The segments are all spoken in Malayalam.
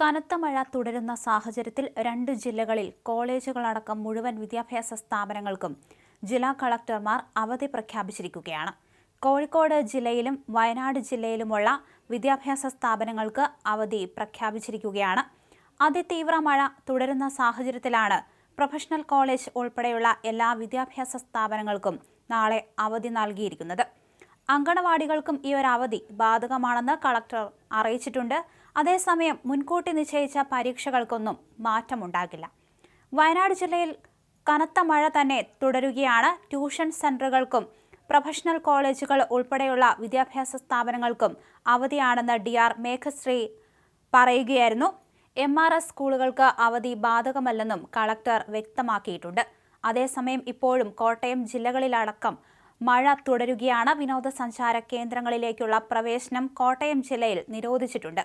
കനത്ത മഴ തുടരുന്ന സാഹചര്യത്തിൽ രണ്ട് ജില്ലകളിൽ കോളേജുകളടക്കം മുഴുവൻ വിദ്യാഭ്യാസ സ്ഥാപനങ്ങൾക്കും ജില്ലാ കളക്ടർമാർ അവധി പ്രഖ്യാപിച്ചിരിക്കുകയാണ്. കോഴിക്കോട് ജില്ലയിലും വയനാട് ജില്ലയിലുമുള്ള വിദ്യാഭ്യാസ സ്ഥാപനങ്ങൾക്ക് അവധി പ്രഖ്യാപിച്ചിരിക്കുകയാണ്. അതിതീവ്ര മഴ തുടരുന്ന സാഹചര്യത്തിലാണ് പ്രൊഫഷണൽ കോളേജ് ഉൾപ്പെടെയുള്ള എല്ലാ വിദ്യാഭ്യാസ സ്ഥാപനങ്ങൾക്കും നാളെ അവധി നൽകിയിരിക്കുന്നത്. അങ്കണവാടികൾക്കും ഈ ഒരു അവധി ബാധകമാണെന്ന് കളക്ടർ അറിയിച്ചിട്ടുണ്ട്. അതേസമയം മുൻകൂട്ടി നിശ്ചയിച്ച പരീക്ഷകൾക്കൊന്നും മാറ്റമുണ്ടാകില്ല. വയനാട് ജില്ലയിൽ കനത്ത മഴ തന്നെ തുടരുകയാണ്. ട്യൂഷൻ സെന്ററുകൾക്കും പ്രൊഫഷണൽ കോളേജുകൾ ഉൾപ്പെടെയുള്ള വിദ്യാഭ്യാസ സ്ഥാപനങ്ങൾക്കും അവധിയാണെന്ന് ഡി ആർ മേഘശ്രീ പറയുകയായിരുന്നു. എം ആർ എസ് സ്കൂളുകൾക്ക് അവധി ബാധകമല്ലെന്നും കളക്ടർ വ്യക്തമാക്കിയിട്ടുണ്ട്. അതേസമയം ഇപ്പോഴും കോട്ടയം ജില്ലകളിലടക്കം മഴ തുടരുകയാണ്. വിനോദസഞ്ചാര കേന്ദ്രങ്ങളിലേക്കുള്ള പ്രവേശനം കോട്ടയം ജില്ലയിൽ നിരോധിച്ചിട്ടുണ്ട്.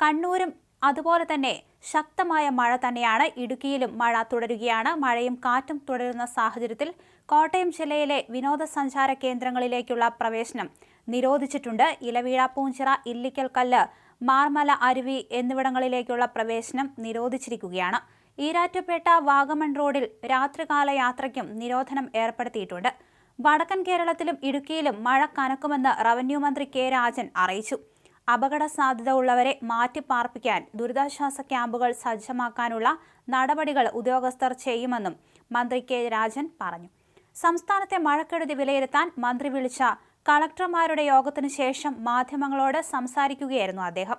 കണ്ണൂരും അതുപോലെ തന്നെ ശക്തമായ മഴ തന്നെയാണ് ഇടുക്കിയിലും മഴ തുടരുകയാണ്. മഴയും കാറ്റും തുടരുന്ന സാഹചര്യത്തിൽ കോട്ടയം ജില്ലയിലെ വിനോദസഞ്ചാര കേന്ദ്രങ്ങളിലേക്കുള്ള പ്രവേശനം നിരോധിച്ചിട്ടുണ്ട്. ഇലവീഴ പൂഞ്ചിറ ഇല്ലിക്കൽ കല്ല് മാർമല അരുവി എന്നിവിടങ്ങളിലേക്കുള്ള പ്രവേശനം നിരോധിച്ചിരിക്കുകയാണ്. ഈരാറ്റുപേട്ട വാഗമൺ റോഡിൽ രാത്രികാല യാത്രയ്ക്കും നിരോധനം ഏർപ്പെടുത്തിയിട്ടുണ്ട്. വടക്കൻ കേരളത്തിലും ഇടുക്കിയിലും മഴ കനക്കുമെന്ന് റവന്യൂ മന്ത്രി കെ രാജൻ അറിയിച്ചു. അപകട സാധ്യത ഉള്ളവരെ മാറ്റിപ്പാർപ്പിക്കാൻ ദുരിതാശ്വാസ ക്യാമ്പുകൾ സജ്ജമാക്കാനുള്ള നടപടികൾ ഉദ്യോഗസ്ഥർ ചെയ്യുമെന്നും മന്ത്രി കെ രാജൻ പറഞ്ഞു. സംസ്ഥാനത്തെ മഴക്കെടുതി വിലയിരുത്താൻ മന്ത്രി വിളിച്ച കളക്ടർമാരുടെ യോഗത്തിനു ശേഷം മാധ്യമങ്ങളോട് സംസാരിക്കുകയായിരുന്നു അദ്ദേഹം.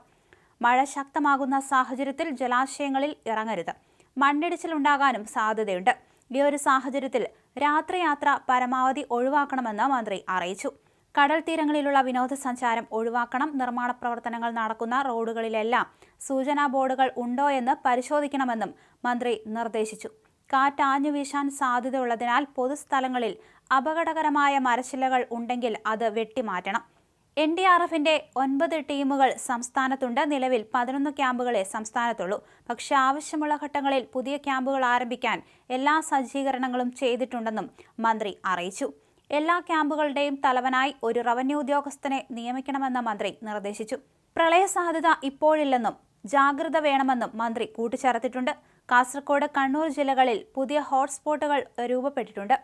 മഴ ശക്തമാകുന്ന സാഹചര്യത്തിൽ ജലാശയങ്ങളിൽ ഇറങ്ങരുത്. മണ്ണിടിച്ചിലുണ്ടാകാനും സാധ്യതയുണ്ട്. ഈ ഒരു സാഹചര്യത്തിൽ രാത്രിയാത്ര പരമാവധി ഒഴിവാക്കണമെന്ന് മന്ത്രി അറിയിച്ചു. കടൽ തീരങ്ങളിലുള്ള വിനോദസഞ്ചാരം ഒഴിവാക്കണം. നിർമ്മാണ പ്രവർത്തനങ്ങൾ നടക്കുന്ന റോഡുകളിലെല്ലാം സൂചനാ ബോർഡുകൾ ഉണ്ടോ എന്ന് പരിശോധിക്കണമെന്നും മന്ത്രി നിർദ്ദേശിച്ചു. കാറ്റാഞ്ഞു വീശാൻ സാധ്യതയുള്ളതിനാൽ പൊതുസ്ഥലങ്ങളിൽ അപകടകരമായ മരച്ചില്ലകൾ ഉണ്ടെങ്കിൽ അത് വെട്ടിമാറ്റണം. എൻ ഡി ആർ എഫിന്റെ ഒൻപത് ടീമുകൾ സംസ്ഥാനത്തുണ്ട്. നിലവിൽ പതിനൊന്ന് ക്യാമ്പുകളെ സംസ്ഥാനത്തുള്ളൂ. പക്ഷേ ആവശ്യമുള്ള ഘട്ടങ്ങളിൽ പുതിയ ക്യാമ്പുകൾ ആരംഭിക്കാൻ എല്ലാ സജ്ജീകരണങ്ങളും ചെയ്തിട്ടുണ്ടെന്നും മന്ത്രി അറിയിച്ചു. എല്ലാ ക്യാമ്പുകളുടെയും തലവനായി ഒരു റവന്യൂ ഉദ്യോഗസ്ഥനെ നിയമിക്കണമെന്ന് മന്ത്രി നിർദ്ദേശിച്ചു. പ്രളയ സാധ്യത ഇപ്പോഴില്ലെന്നും ജാഗ്രത വേണമെന്നും മന്ത്രി കൂട്ടിച്ചേർത്തിട്ടുണ്ട്. കാസർകോട് കണ്ണൂർ ജില്ലകളിൽ പുതിയ ഹോട്ട്സ്പോട്ടുകൾ രൂപപ്പെട്ടിട്ടുണ്ട്.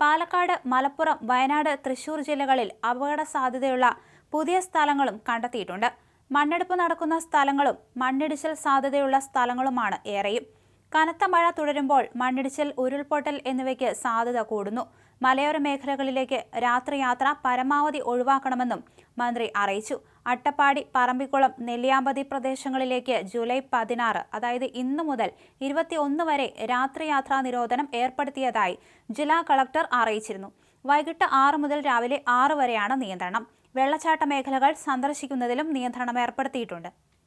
പാലക്കാട് മലപ്പുറം വയനാട് തൃശൂർ ജില്ലകളിൽ അപകട സാധ്യതയുള്ള പുതിയ സ്ഥലങ്ങളും കണ്ടെത്തിയിട്ടുണ്ട്. മണ്ണെടുപ്പ് നടക്കുന്ന സ്ഥലങ്ങളും മണ്ണിടിച്ചിൽ സാധ്യതയുള്ള സ്ഥലങ്ങളുമാണ് ഏറെയും. കനത്ത മഴ തുടരുമ്പോൾ മണ്ണിടിച്ചിൽ ഉരുൾപൊട്ടൽ എന്നിവയ്ക്ക് സാധ്യത കൂടുന്നു. മലയോര മേഖലകളിലേക്ക് രാത്രിയാത്ര പരമാവധി ഒഴിവാക്കണമെന്നും മന്ത്രി അറിയിച്ചു. അട്ടപ്പാടി പറമ്പിക്കുളം നെല്ലിയാമ്പതി പ്രദേശങ്ങളിലേക്ക് ജൂലൈ പതിനാറ് അതായത് ഇന്നു മുതൽ ഇരുപത്തിയൊന്ന് വരെ രാത്രിയാത്രാ നിരോധനം ഏർപ്പെടുത്തിയതായി ജില്ലാ കളക്ടർ അറിയിച്ചിരുന്നു. വൈകിട്ട് ആറ് മുതൽ രാവിലെ ആറ് വരെയാണ് നിയന്ത്രണം. വെള്ളച്ചാട്ട മേഖലകൾ സന്ദർശിക്കുന്നതിലും നിയന്ത്രണം ഏർപ്പെടുത്തിയിട്ടുണ്ട്.